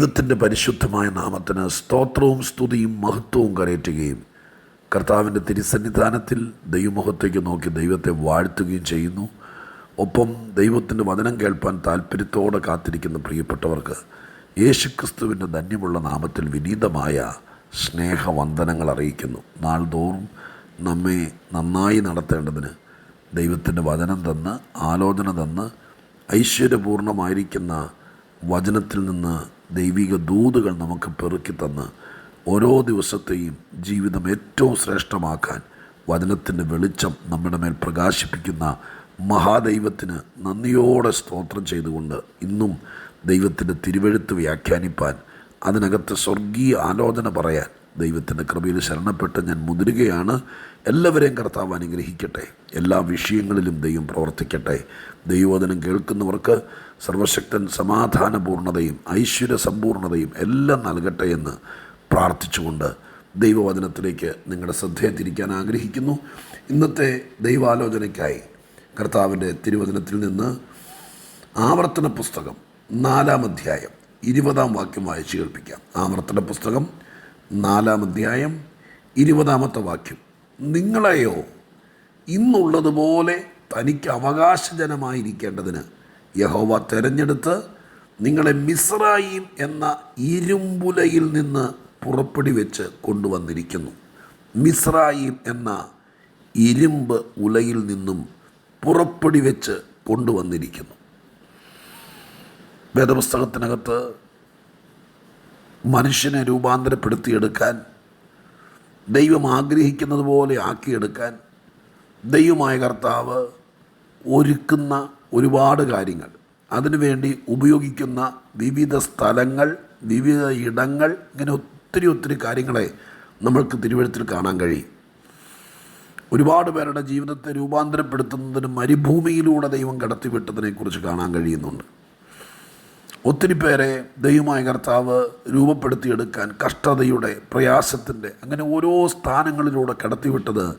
ദൈവത്തിന്റെ പരിശുദ്ധമായ നാമത്തിന് സ്തോത്രവും സ്തുതിയും മഹത്വവും കരയറ്റുകയും കർത്താവിന്റെ തിരുസന്നിധാനത്തിൽ ദൈവമുഖത്തേക്ക് നോക്കി ദൈവത്തെ വാഴ്ത്തുകയും ചെയ്യുന്നു. ഒപ്പം ദൈവത്തിന്റെ വചനം കേൾപ്പാൻ താല്പര്യത്തോടെ കാത്തിരിക്കുന്ന പ്രിയപ്പെട്ടവർക്ക് യേശുക്രിസ്തുവിന്റെ ധന്യമുള്ള നാമത്തിൽ വിനീതമായ സ്നേഹവന്ദനങ്ങൾ അറിയിക്കുന്നു. നാൾതോറും നമ്മെ നന്നായി നടത്തേണ്ടതിന് ദൈവത്തിന്റെ വചനം തന്ന് ആലോചന തന്ന് ഐശ്വര്യപൂർണമായിരിക്കുന്ന വചനത്തിൽ നിന്ന് ദൈവിക ദൂതുകൾ നമുക്ക് പെറുക്കി തന്ന് ഓരോ ദിവസത്തെയും ജീവിതം ഏറ്റവും ശ്രേഷ്ഠമാക്കാൻ വചനത്തിന്റെ വെളിച്ചം നമ്മുടെ മേൽ പ്രകാശിപ്പിക്കുന്ന മഹാദൈവത്തിന് നന്ദിയോടെ സ്തോത്രം ചെയ്തുകൊണ്ട് ഇന്നും ദൈവത്തിന്റെ തിരുവെഴുത്ത് വ്യാഖ്യാനിപ്പാൻ അതിനകത്ത് സ്വർഗീയ ആലോചന പറയാൻ ദൈവത്തിന്റെ കൃപയിൽ ശരണപ്പെട്ട് ഞാൻ മുതിരുകയാണ്. എല്ലാവരെയും കർത്താവ് അനുഗ്രഹിക്കട്ടെ. എല്ലാ വിഷയങ്ങളിലും ദൈവം പ്രവർത്തിക്കട്ടെ. ദൈവോധനം കേൾക്കുന്നവർക്ക് സർവശക്തൻ സമാധാനപൂർണതയും ഐശ്വര്യ സമ്പൂർണതയും എല്ലാം നൽകട്ടെ എന്ന് പ്രാർത്ഥിച്ചുകൊണ്ട് ദൈവവചനത്തിലേക്ക് നിങ്ങളുടെ ശ്രദ്ധയെ തിരിക്കാൻ ആഗ്രഹിക്കുന്നു. ഇന്നത്തെ ദൈവാലോചനയ്ക്കായി കർത്താവിന്റെ തിരുവചനത്തിൽ നിന്ന് ആവർത്തന പുസ്തകം നാലാം അധ്യായം ഇരുപതാം വാക്യം വായിച്ചു കേൾപ്പിക്കാം. ആവർത്തന പുസ്തകം നാലാം അധ്യായം ഇരുപതാമത്തെ വാക്യം. നിങ്ങളെയോ ഇന്നുള്ളതുപോലെ തനിക്ക് അവകാശജനമായിരിക്കേണ്ടതിന് യഹോവ തെരഞ്ഞെടുത്ത് നിങ്ങളെ മിസ്രായീം എന്ന ഇരുമ്പുലയിൽ നിന്ന് പുറപ്പെടി വെച്ച് കൊണ്ടുവന്നിരിക്കുന്നു. മിസ്രായീം എന്ന ഇരുമ്പ് ഉലയിൽ നിന്നും പുറപ്പെടി വെച്ച് കൊണ്ടുവന്നിരിക്കുന്നു. വേദപുസ്തകത്തിനകത്ത് മനുഷ്യനെ രൂപാന്തരപ്പെടുത്തിയെടുക്കാൻ ദൈവം ആഗ്രഹിക്കുന്നത് പോലെ ആക്കിയെടുക്കാൻ ദൈവമായ കർത്താവ് ഒരുക്കുന്ന ഒരുപാട് കാര്യങ്ങൾ. അതിനുവേണ്ടി ഉപയോഗിക്കുന്ന വിവിധ സ്ഥലങ്ങൾ വിവിധ ഇടങ്ങൾ ഇങ്ങനെ ഒത്തിരി ഒത്തിരി കാര്യങ്ങളെ നമ്മൾക്ക് തിരുവഴുത്തിൽ കാണാൻ കഴിയും. ഒരുപാട് പേരുടെ ജീവിതത്തെ രൂപാന്തരപ്പെടുത്തുന്നതിന് മരുഭൂമിയിലൂടെ ദൈവം കടത്തിവിട്ടതിനെക്കുറിച്ച് കാണാൻ കഴിയുന്നുണ്ട്. ഒത്തിരി പേരെ ദൈവമായ കർത്താവ് രൂപപ്പെടുത്തിയെടുക്കാൻ കഷ്ടതയുടെ പ്രയാസത്തിന്റെ അങ്ങനെ ഓരോ സ്ഥാനങ്ങളിലൂടെ കടത്തിവിട്ടത്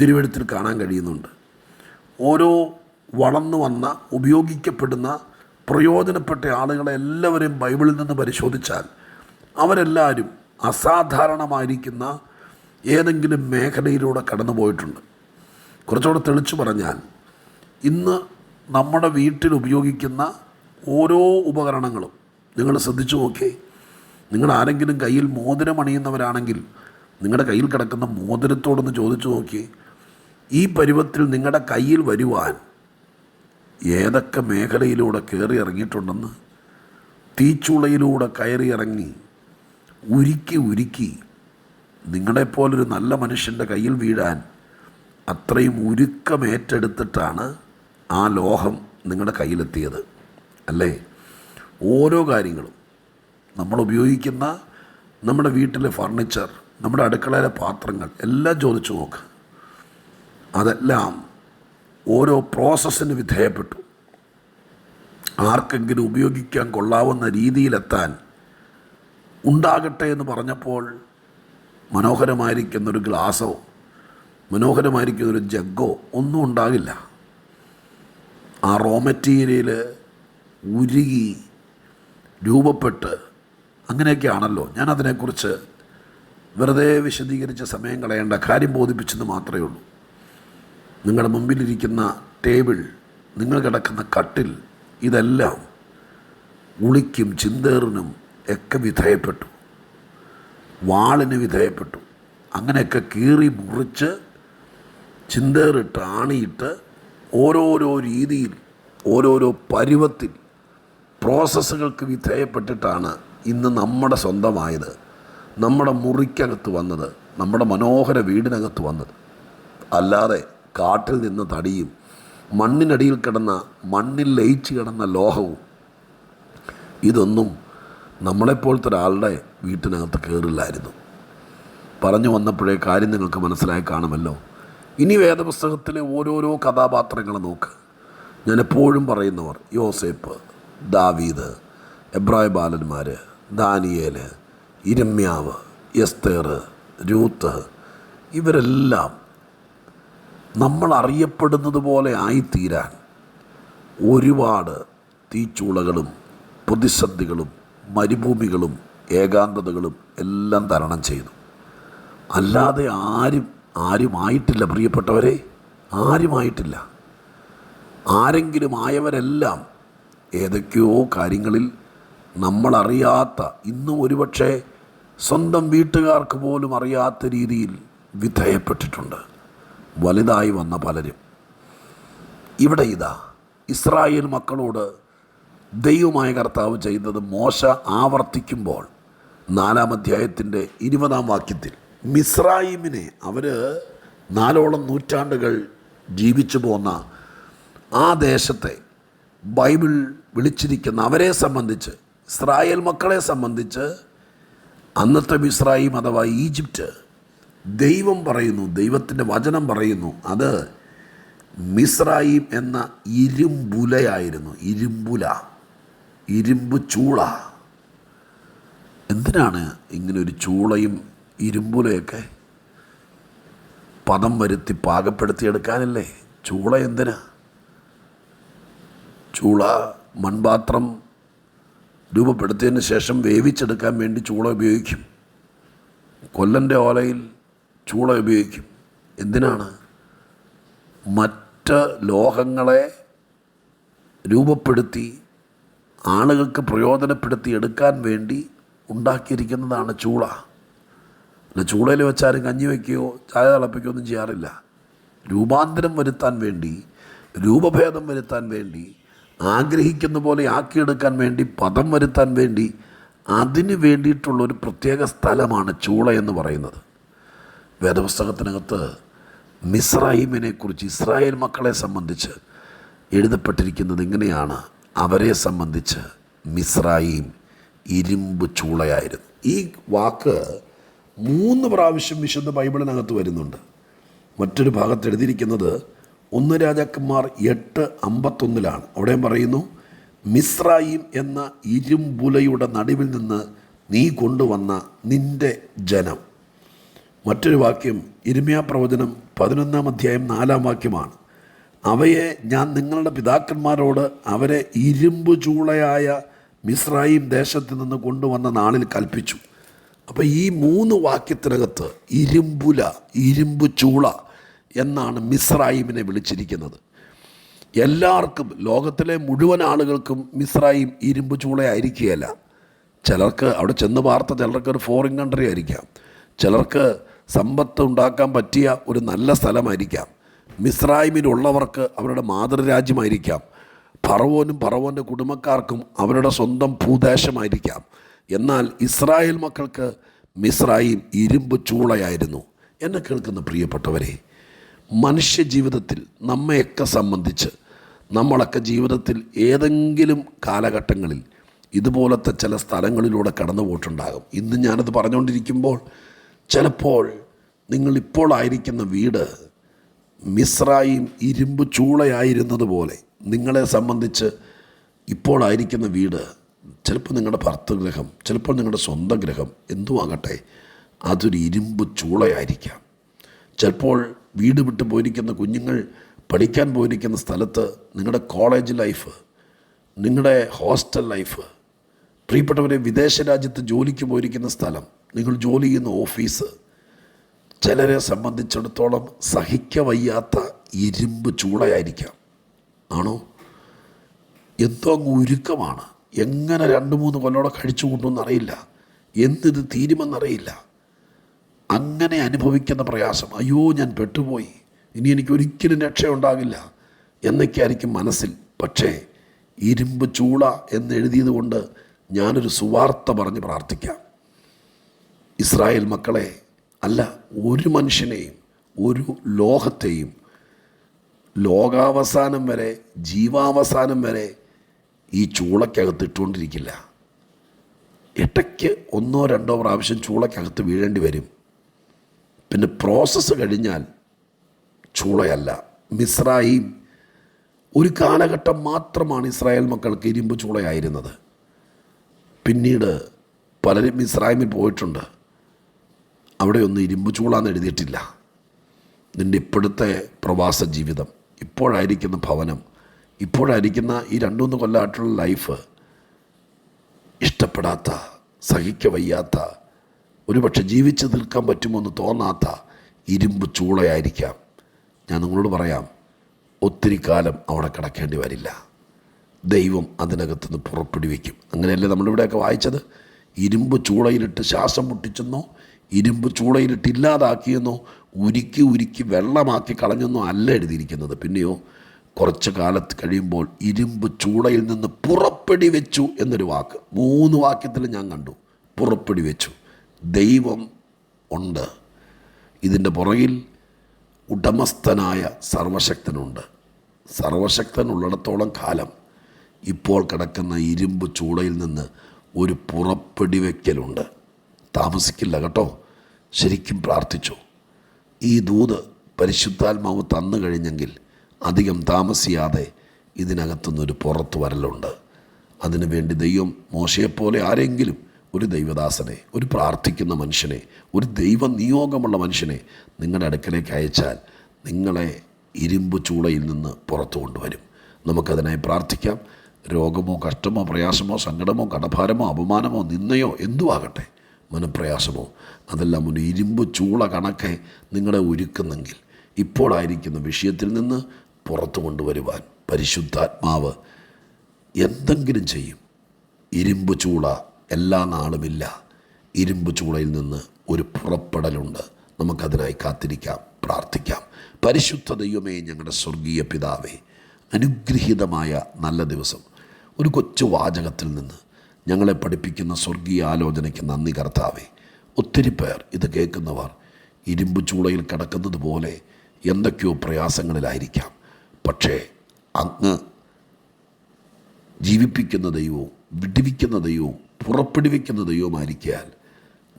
തിരുവഴുത്തിൽ കാണാൻ കഴിയുന്നുണ്ട്. ഓരോ വളർന്നു വന്ന ഉപയോഗിക്കപ്പെടുന്ന പ്രയോജനപ്പെട്ട ആളുകളെ എല്ലാവരെയും ബൈബിളിൽ നിന്ന് പരിശോധിച്ചാൽ അവരെല്ലാവരും അസാധാരണമായിരിക്കുന്ന ഏതെങ്കിലും മേഖലയിലൂടെ കടന്നു പോയിട്ടുണ്ട്. കുറച്ചുകൂടെ തെളിച്ചു പറഞ്ഞാൽ ഇന്ന് നമ്മുടെ വീട്ടിൽ ഉപയോഗിക്കുന്ന ഓരോ ഉപകരണങ്ങളും. നിങ്ങൾ ശ്രദ്ധിച്ചു നോക്കി. നിങ്ങൾ ആരെങ്കിലും കയ്യിൽ മോതിരം അണിയുന്നവരാണെങ്കിൽ നിങ്ങളുടെ കയ്യിൽ കിടക്കുന്ന മോതിരത്തോടൊന്ന് ചോദിച്ചു നോക്കി ഈ പരുവത്തിൽ നിങ്ങളുടെ കയ്യിൽ വരുവാൻ ഏതൊക്കെ മേഖലയിലൂടെ കയറി ഇറങ്ങിയിട്ടുണ്ടെന്ന്. തീച്ചുളയിലൂടെ കയറി ഇറങ്ങി ഉരുക്കി ഉരുക്കി നിങ്ങളെപ്പോലൊരു നല്ല മനുഷ്യന്റെ കയ്യിൽ വീഴാൻ അത്രയും ഉരുക്കമേറ്റെടുത്തിട്ടാണ് ആ ലോഹം നിങ്ങളുടെ കയ്യിലെത്തിയത്. അല്ലേ? ഓരോ കാര്യങ്ങളും നമ്മൾ ഉപയോഗിക്കുന്ന നമ്മുടെ വീട്ടിലെ ഫർണിച്ചർ നമ്മുടെ അടുക്കളയിലെ പാത്രങ്ങൾ എല്ലാം ചോദിച്ചു നോക്ക്. അതെല്ലാം ഓരോ പ്രോസസ്സിന് വിധേയപ്പെട്ടു. ആർക്കെങ്കിലും ഉപയോഗിക്കാൻ കൊള്ളാവുന്ന രീതിയിലെത്താൻ ഉണ്ടാകട്ടെ എന്ന് പറഞ്ഞപ്പോൾ മനോഹരമായിരിക്കുന്നൊരു ഗ്ലാസോ മനോഹരമായിരിക്കുന്നൊരു ജഗ്ഗോ ഒന്നും ഉണ്ടാകില്ല. ആ റോ മെറ്റീരിയൽ ഉരുകി രൂപപ്പെട്ട് അങ്ങനെയൊക്കെയാണല്ലോ. ഞാനതിനെക്കുറിച്ച് വെറുതെ വിശദീകരിച്ച സമയം കളയേണ്ട കാര്യം ബോധിപ്പിച്ചെന്ന് മാത്രമേ ഉള്ളൂ. നിങ്ങളുടെ മുമ്പിലിരിക്കുന്ന ടേബിൾ നിങ്ങൾ കിടക്കുന്ന കട്ടിൽ ഇതെല്ലാം ഉളിക്കും ചിന്തേറിനും ഒക്കെ വിധേയപ്പെട്ടു. വാളിന് വിധേയപ്പെട്ടു. അങ്ങനെയൊക്കെ കീറി മുറിച്ച് ചിന്തേറിട്ട് ആണിയിട്ട് ഓരോരോ രീതിയിൽ ഓരോരോ പരുവത്തിൽ പ്രോസസ്സുകൾക്ക് വിധേയപ്പെട്ടിട്ടാണ് ഇന്ന് നമ്മുടെ സ്വന്തമായത്. നമ്മുടെ മുറിക്കകത്ത് വന്നത് നമ്മുടെ മനോഹര വീടിനകത്ത് വന്നത്. അല്ലാതെ കാട്ടിൽ നിന്ന് തടിയും മണ്ണിനടിയിൽ കിടന്ന മണ്ണിൽ ലയിച്ച് കിടന്ന ലോഹവും ഇതൊന്നും നമ്മളെപ്പോലത്തെ ഒരാളുടെ വീട്ടിനകത്ത് കയറില്ലായിരുന്നു പറഞ്ഞു വന്നപ്പോഴേ കാര്യം നിങ്ങൾക്ക് മനസ്സിലായി കാണുമല്ലോ. ഇനി വേദപുസ്തകത്തിലെ ഓരോരോ കഥാപാത്രങ്ങളെ നോക്ക്. ഞാൻ എപ്പോഴും പറയുന്നവർ യോസേപ്പ് ദാവീദ് എബ്രായ ബാലന്മാർ ദാനിയേൽ ഇരമ്യാവ് എസ്തേർ രൂത്ത് ഇവരെല്ലാം നമ്മൾ അറിയപ്പെടുന്നത് പോലെ ആയിത്തീരാൻ ഒരുപാട് തീച്ചൂളകളും പ്രതിസന്ധികളും മരുഭൂമികളും ഏകാന്തതകളും എല്ലാം തരണം ചെയ്തു. അല്ലാതെ ആരും ആരുമായിട്ടില്ല പ്രിയപ്പെട്ടവരെ ആരുമായിട്ടില്ല. ആരെങ്കിലും ആയവരെല്ലാം ഏതൊക്കെയോ കാര്യങ്ങളിൽ നമ്മളറിയാത്ത ഇന്നും ഒരുപക്ഷെ സ്വന്തം വീട്ടുകാർക്ക് പോലും അറിയാത്ത രീതിയിൽ വിധേയപ്പെട്ടിട്ടുണ്ട്. വലുതായി വന്ന പലരും. ഇവിടെ ഇതാ ഇസ്രായേൽ മക്കളോട് ദൈവമായ കർത്താവ് ചെയ്തത് മോശ ആവർത്തിക്കുമ്പോൾ നാലാം അധ്യായത്തിന്റെ ഇരുപതാം വാക്യത്തിൽ മിസ്രായിമിനെ അവർ നാലോളം നൂറ്റാണ്ടുകൾ ജീവിച്ചു പോന്ന ആ ദേശത്തെ ബൈബിൾ വിളിച്ചിരിക്കുന്ന അവരെ സംബന്ധിച്ച് ഇസ്രായേൽ മക്കളെ സംബന്ധിച്ച് അന്നത്തെ മിസ്രായിം അഥവാ ഈജിപ്റ്റ് ദൈവം പറയുന്നു ദൈവത്തിന്റെ വചനം പറയുന്നു അത് മിസ്രായിം എന്ന ഇരുമ്പുലയായിരുന്നു. ഇരുമ്പുല ഇരുമ്പ് ചൂള. എന്തിനാണ് ഇങ്ങനെ ഒരു ചൂളയും ഇരുമ്പുലയൊക്കെ പദം വരുത്തി പാകപ്പെടുത്തിയെടുക്കാനല്ലേ? ചൂള എന്തിനാ? ചൂള മൺപാത്രം രൂപപ്പെടുത്തിയതിന് ശേഷം വേവിച്ചെടുക്കാൻ വേണ്ടി ചൂള ഉപയോഗിക്കും. കൊല്ലന്റെ ഓലയിൽ ചൂള ഉപയോഗിക്കും. എന്തിനാണ്? മറ്റ് ലോഹങ്ങളെ രൂപപ്പെടുത്തി ആളുകൾക്ക് പ്രയോജനപ്പെടുത്തി എടുക്കാൻ വേണ്ടി ഉണ്ടാക്കിയിരിക്കുന്നതാണ് ചൂള. അല്ല ചൂളയിൽ വെച്ചാലും കഞ്ഞി വയ്ക്കുകയോ ചായ തിളപ്പിക്കുകയോ ഒന്നും ചെയ്യാറില്ല. രൂപാന്തരം വരുത്താൻ വേണ്ടി രൂപഭേദം വരുത്താൻ വേണ്ടി ആഗ്രഹിക്കുന്ന പോലെ ആക്കിയെടുക്കാൻ വേണ്ടി പദം വരുത്താൻ വേണ്ടി അതിന് വേണ്ടിയിട്ടുള്ളൊരു പ്രത്യേക സ്ഥലമാണ് ചൂള എന്ന് പറയുന്നത്. വേദപുസ്തകത്തിനകത്ത് കുറിച്ച് ഇസ്രായേൽ മക്കളെ സംബന്ധിച്ച് എഴുതപ്പെട്ടിരിക്കുന്നത് ഇങ്ങനെയാണ്. അവരെ സംബന്ധിച്ച് മിസ്രായിം ഇരുമ്പ് ചൂളയായിരുന്നു. ഈ വാക്ക് മൂന്ന് പ്രാവശ്യം വിശുദ്ധ ബൈബിളിനകത്ത് വരുന്നുണ്ട്. മറ്റൊരു ഭാഗത്ത് എഴുതിയിരിക്കുന്നത് ഒന്ന് രാജാക്കന്മാർ എട്ട് അമ്പത്തൊന്നിലാണ്. അവിടെ പറയുന്നു മിസ്രായിം എന്ന ഇരുമ്പുലയുടെ നടുവിൽ നിന്ന് നീ കൊണ്ടുവന്ന നിന്റെ ജനം. മറ്റൊരു വാക്യം ഇരുമയാ പ്രവചനം പതിനൊന്നാം അധ്യായം നാലാം വാക്യമാണ്. അവയെ ഞാൻ നിങ്ങളുടെ പിതാക്കന്മാരോട് അവരെ ഇരുമ്പ് ചൂളയായ മിസ്രായിം ദേശത്ത് നിന്ന് കൊണ്ടുവന്ന നാളിൽ കൽപ്പിച്ചു. അപ്പോൾ ഈ മൂന്ന് വാക്യത്തിനകത്ത് ഇരുമ്പുല ഇരുമ്പ് ചൂള എന്നാണ് മിസ്രായിമിനെ വിളിച്ചിരിക്കുന്നത്. എല്ലാവർക്കും ലോകത്തിലെ മുഴുവൻ ആളുകൾക്കും മിസ്രായിം ഇരുമ്പ് ചൂളയായിരിക്കുകയല്ല ചിലർക്ക് അവിടെ ചെന്ന് പാർത്ത ചിലർക്ക് ഒരു ഫോറിൻ കൺട്രി ആയിരിക്കാം. ചിലർക്ക് സമ്പത്ത് ഉണ്ടാക്കാൻ പറ്റിയ ഒരു നല്ല സ്ഥലമായിരിക്കാം. മിസ്രായിമിലുള്ളവർക്ക് അവരുടെ മാതൃരാജ്യമായിരിക്കാം. പറവോനും പറവോന്റെ കുടുംബക്കാർക്കും അവരുടെ സ്വന്തം ഭൂദേശമായിരിക്കാം. എന്നാൽ ഇസ്രായേൽ മക്കൾക്ക് മിസ്രായിം ഇരുമ്പ് ചൂളയായിരുന്നു. എന്നെ കേൾക്കുന്ന പ്രിയപ്പെട്ടവരെ മനുഷ്യ ജീവിതത്തിൽ നമ്മയൊക്കെ സംബന്ധിച്ച് നമ്മളൊക്കെ ജീവിതത്തിൽ ഏതെങ്കിലും കാലഘട്ടങ്ങളിൽ ഇതുപോലത്തെ ചില സ്ഥലങ്ങളിലൂടെ കടന്നു പോയിട്ടുണ്ടാകും ഇന്ന് ഞാനത് പറഞ്ഞുകൊണ്ടിരിക്കുമ്പോൾ ചിലപ്പോൾ നിങ്ങൾ ഇപ്പോൾ ആയിരിക്കുന്ന വീട് മിസ്രായും ഇരുമ്പ് ചൂളയായിരുന്നതുപോലെ നിങ്ങളെ സംബന്ധിച്ച് ഇപ്പോൾ ആയിരിക്കുന്ന വീട് ചിലപ്പോൾ നിങ്ങളുടെ ഭർത്തൃഗ്രഹം ചിലപ്പോൾ നിങ്ങളുടെ സ്വന്തം ഗ്രഹം എന്തുമാകട്ടെ അതൊരു ഇരുമ്പ് ചൂളയായിരിക്കാം. ചിലപ്പോൾ വീട് വിട്ട് പോയിരിക്കുന്ന കുഞ്ഞുങ്ങൾ പഠിക്കാൻ പോയിരിക്കുന്ന സ്ഥലത്ത് നിങ്ങളുടെ കോളേജ് ലൈഫ് നിങ്ങളുടെ ഹോസ്റ്റൽ ലൈഫ് പ്രിയപ്പെട്ടവരെ വിദേശ രാജ്യത്ത് ജോലിക്ക് പോയിരിക്കുന്ന സ്ഥലം നിങ്ങൾ ജോലി ചെയ്യുന്ന ഓഫീസ് ചിലരെ സംബന്ധിച്ചിടത്തോളം സഹിക്ക വയ്യാത്ത ഇരുമ്പ് ചൂടയായിരിക്കാം. ആണോ? എന്തോ അങ്ങ് ഉരുക്കമാണ്. എങ്ങനെ രണ്ട് മൂന്ന് കൊല്ലോടെ കഴിച്ചു കൂട്ടുമെന്നറിയില്ല എന്തിത് തീരുമെന്നറിയില്ല അങ്ങനെ അനുഭവിക്കുന്ന പ്രയാസം അയ്യോ ഞാൻ പെട്ടുപോയി. ഇനി എനിക്ക് ഒരിക്കലും രക്ഷയുണ്ടാകില്ല എന്നൊക്കെ ആയിരിക്കും മനസ്സിൽ. പക്ഷേ ഇരുമ്പ് ചൂള എന്നെഴുതിയത് കൊണ്ട് ഞാനൊരു സുവാർത്ത പറഞ്ഞ് പ്രാർത്ഥിക്കാം. ഇസ്രായേൽ മക്കളെ അല്ല ഒരു മനുഷ്യനെയും ഒരു ലോഹത്തെയും ലോകാവസാനം വരെ ജീവാവസാനം വരെ ഈ ചൂളക്കകത്ത് ഇട്ടുകൊണ്ടിരിക്കില്ല. ഇടയ്ക്ക് ഒന്നോ രണ്ടോ പ്രാവശ്യം ചൂളക്കകത്ത് വീഴേണ്ടി വരും. പിന്നെ പ്രോസസ്സ് കഴിഞ്ഞാൽ ചൂളയല്ല. മിസ്രായിം ഒരു കാലഘട്ടം മാത്രമാണ് ഇസ്രായേൽ മക്കൾക്ക് ഇരുമ്പ് ചൂളയായിരുന്നത്. പിന്നീട് പലരും ഇസ്രായേമിൽ പോയിട്ടുണ്ട്. അവിടെ ഒന്നും ഇരുമ്പ് ചൂളാന്ന് എഴുതിയിട്ടില്ല. നിന്റെ ഇപ്പോഴത്തെ പ്രവാസ ജീവിതം ഇപ്പോഴായിരിക്കുന്ന ഭവനം ഇപ്പോഴായിരിക്കുന്ന ഈ രണ്ടുമൂന്ന് കൊല്ലമായിട്ടുള്ള ലൈഫ് ഇഷ്ടപ്പെടാത്ത സഹിക്ക വയ്യാത്ത ഒരുപക്ഷെ ജീവിച്ചു പറ്റുമോ പറ്റുമെന്ന് തോന്നാത്ത ഇരുമ്പ് ചൂളയായിരിക്കാം. ഞാൻ നിങ്ങളോട് പറയാം ഒത്തിരി കാലം അവിടെ കിടക്കേണ്ടി വരില്ല. ദൈവം അതിനകത്തുനിന്ന് പുറപ്പെടുവിക്കും. അങ്ങനെയല്ലേ നമ്മളിവിടെയൊക്കെ വായിച്ചത്? ഇരുമ്പ് ചൂളയിലിട്ട് ശ്വാസം മുട്ടിച്ചെന്നോ ഇരുമ്പ് ചൂളയിലിട്ട് ഇല്ലാതാക്കിയെന്നോ ഉരുക്കി ഉരുക്കി വെള്ളമാക്കി കളഞ്ഞെന്നോ അല്ല എഴുതിയിരിക്കുന്നത്. പിന്നെയോ കുറച്ച് കാലത്ത് കഴിയുമ്പോൾ ഇരുമ്പ് ചൂളയിൽ നിന്ന് പുറപ്പെടി വെച്ചു എന്നൊരു വാക്ക്. മൂന്ന് വാക്യത്തിൽ ഞാൻ കണ്ടു പുറപ്പെടി വെച്ചു ദൈവം ഉണ്ട്. ഇതിന്റെ പുറകിൽ ഉടമസ്ഥനായ സർവശക്തനുണ്ട്. സർവശക്തനുള്ളിടത്തോളം കാലം ഇപ്പോൾ കിടക്കുന്ന ഇരുമ്പ് ചൂടയിൽ നിന്ന് ഒരു പുറപ്പെടി വയ്ക്കലുണ്ട് താമസിക്കില്ല കേട്ടോ. ശരിക്കും പ്രാർത്ഥിച്ചു. ഈ ദൂത് പരിശുദ്ധാത്മാവ് തന്നു കഴിഞ്ഞെങ്കിൽ അധികം താമസിയാതെ ഇതിനകത്തുനിന്നൊരു പുറത്തു വരലുണ്ട്. അതിനുവേണ്ടി ദൈവം മോശയെപ്പോലെ ആരെങ്കിലും ഒരു ദൈവദാസനെ ഒരു പ്രാർത്ഥിക്കുന്ന മനുഷ്യനെ ഒരു ദൈവ നിയോഗമുള്ള മനുഷ്യനെ നിങ്ങളുടെ അടുക്കലേക്ക് അയച്ചാൽ നിങ്ങളെ ഇരുമ്പ് ചൂളയിൽ നിന്ന് പുറത്തു കൊണ്ടുവരും. നമുക്കതിനായി പ്രാർത്ഥിക്കാം. രോഗമോ കഷ്ടമോ പ്രയാസമോ സങ്കടമോ കടഭാരമോ അപമാനമോ നിന്നയോ എന്തുവാകട്ടെ മനപ്രയാസമോ അതെല്ലാം ഒരു ഇരുമ്പ് ചൂള കണക്കെ നിങ്ങളെ ഒരുക്കുന്നെങ്കിൽ ഇപ്പോഴായിരിക്കുന്ന വിഷയത്തിൽ നിന്ന് പുറത്തു കൊണ്ടുവരുവാൻ പരിശുദ്ധാത്മാവ് എന്തെങ്കിലും ചെയ്യും. ഇരുമ്പ് ചൂള എല്ലാ നാളുമില്ല ഇരുമ്പ് ചൂളയിൽ നിന്ന് ഒരു പുറപ്പെടലുണ്ട്. നമുക്കതിനായി കാത്തിരിക്കാം പ്രാർത്ഥിക്കാം. പരിശുദ്ധ ദൈവമേ ഞങ്ങളുടെ സ്വർഗീയ പിതാവേ അനുഗ്രഹീതമായ നല്ല ദിവസം. ഒരു കൊച്ചു വാചകത്തിൽ നിന്ന് ഞങ്ങളെ പഠിപ്പിക്കുന്ന സ്വർഗീയ ആലോചനയ്ക്ക് നന്ദി കർത്താവേ. ഒത്തിരി പേർ ഇത് കേൾക്കുന്നവർ ഇരുമ്പ് ചൂളയിൽ കിടക്കുന്നത് പോലെ എന്തൊക്കെയോ പ്രയാസങ്ങളിലായിരിക്കാം. പക്ഷേ അങ്ങ് ജീവിപ്പിക്കുന്ന ദൈവവും വിടിവിക്കുന്ന ദൈവവും പുറപ്പെടുവിക്കുന്ന ദൈവമായിരിക്കാൻ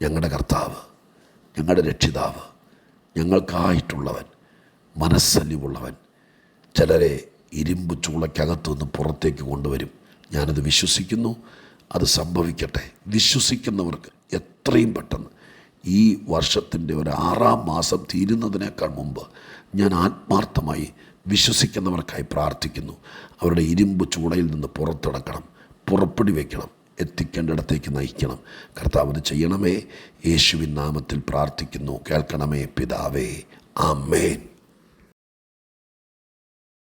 ഞങ്ങളുടെ കർത്താവ് ഞങ്ങളുടെ രക്ഷിതാവ് ഞങ്ങൾക്കായിട്ടുള്ളവൻ മനസ്സല്യമുള്ളവൻ ചിലരെ ഇരുമ്പ് ചൂളയ്ക്കകത്തു നിന്ന് പുറത്തേക്ക് കൊണ്ടുവരും. ഞാനത് വിശ്വസിക്കുന്നു അത് സംഭവിക്കട്ടെ. വിശ്വസിക്കുന്നവർക്ക് എത്രയും പെട്ടെന്ന് ഈ വർഷത്തിന്റെ ഒരു ആറാം മാസം തീരുന്നതിനേക്കാൾ മുമ്പ് ഞാൻ ആത്മാർത്ഥമായി വിശ്വസിക്കുന്നവർക്കായി പ്രാർത്ഥിക്കുന്നു. അവരുടെ ഇരുമ്പ് ചൂടയിൽ നിന്ന് പുറത്തിടക്കണം പുറപ്പെടി വയ്ക്കണം എത്തിക്കേണ്ടിടത്തേക്ക് നയിക്കണം. കർത്താവ് ഇത് ചെയ്യണമേ. യേശുവിൻ നാമത്തിൽ പ്രാർത്ഥിക്കുന്നു. കേൾക്കണമേ പിതാവേ. ആമേൻ.